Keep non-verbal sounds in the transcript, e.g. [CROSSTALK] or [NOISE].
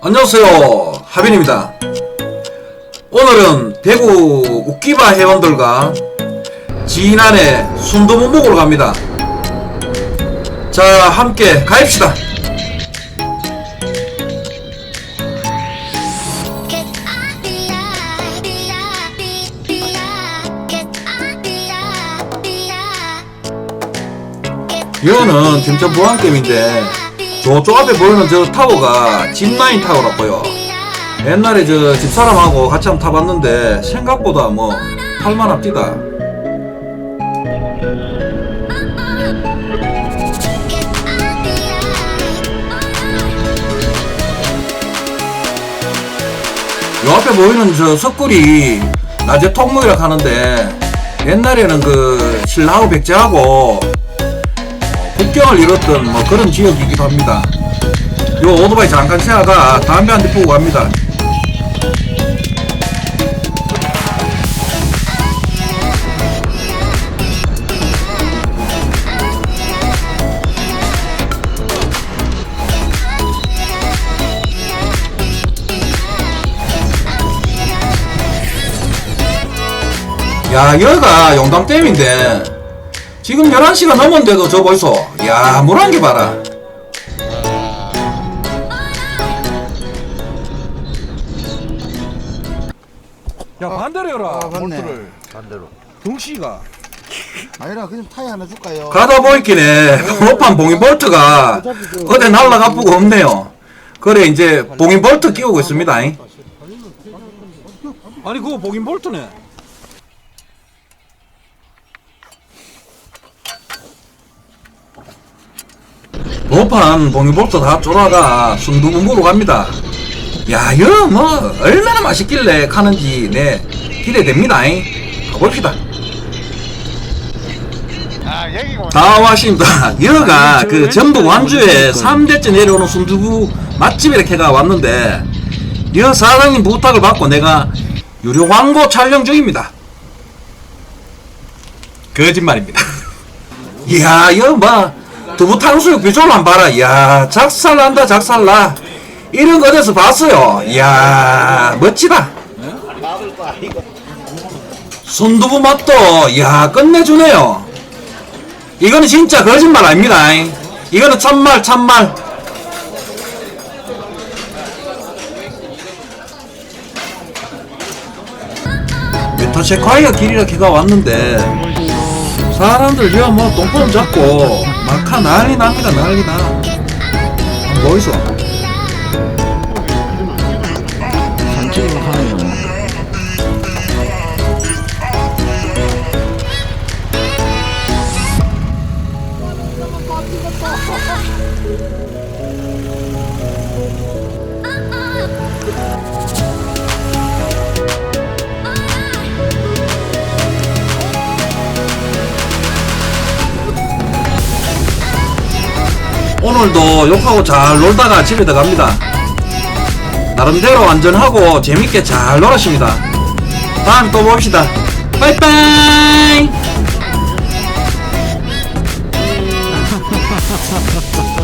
안녕하세요. 하빈입니다. 오늘은 대구 웃기바 회원들과 지난해 순두부 먹으러 갑니다. 자 함께 가입시다. 이거는 김천 보안게임인데 저쪽 앞에 보이는 저 타워가 짚라인 타워라고요. 옛날에 저 집사람하고 같이 한번 타봤는데 생각보다 뭐 the 요 앞에 보이는 저 석굴이 낮에 통로이라 하는데 옛날에는 그 신라하고 백제하고 국경을 잃었던 뭐 그런 지역이기도 합니다. 요 오토바이 잠깐 세다가 담배 한 대 피우고 갑니다. 야 여기가 용담댐인데 지금 11시가 넘었는데도 저 벌써. 야 물한 개 봐라. 야 반대로 해라 아, 맞네. 볼트를. 반대로. 등씨가. 아니라 그냥 타이 하나 줄까요? 가다 보이기네. 높은 봉인 볼트가 어디 날라가쁘고 없네요. 그래 이제 봉인 볼트 끼우고 있습니다. 아니 그거 봉인 볼트네 봉인 볼트 다 돌아가 순두부무로 갑니다 야 이거 뭐 얼마나 맛있길래 가는지 네 기대됩니다 가봅시다 다 왔습니다. [LAUGHS] 여기가 그 전북 완주에 3대째 내려오는 순두부 맛집 이렇게가 왔는데 여 사장님 부탁을 받고 내가 유료 광고 촬영 중입니다. 거짓말입니다. [LAUGHS] 이야 이거 뭐 두부 탕수육 비주얼 안 봐라. 이야 작살난다 작살나. 이런 거 어디서 봤어요. 이야 멋지다. 순두부 맛도 야 끝내주네요. 이거는 진짜 거짓말 아닙니다. 이거는 참말 참말. 메타체콰이어 길이라 걔가 왔는데 사람들 여뭐 똥구름 잡고 막하 난리 납니다 난리 나. 뭐 있어? 산책을 하네 오늘도 욕하고 잘 놀다가 집에 들어갑니다. 나름대로 안전하고 재밌게 잘 놀았습니다. 다음에 또 봅시다. 빠이빠이! [LAUGHS]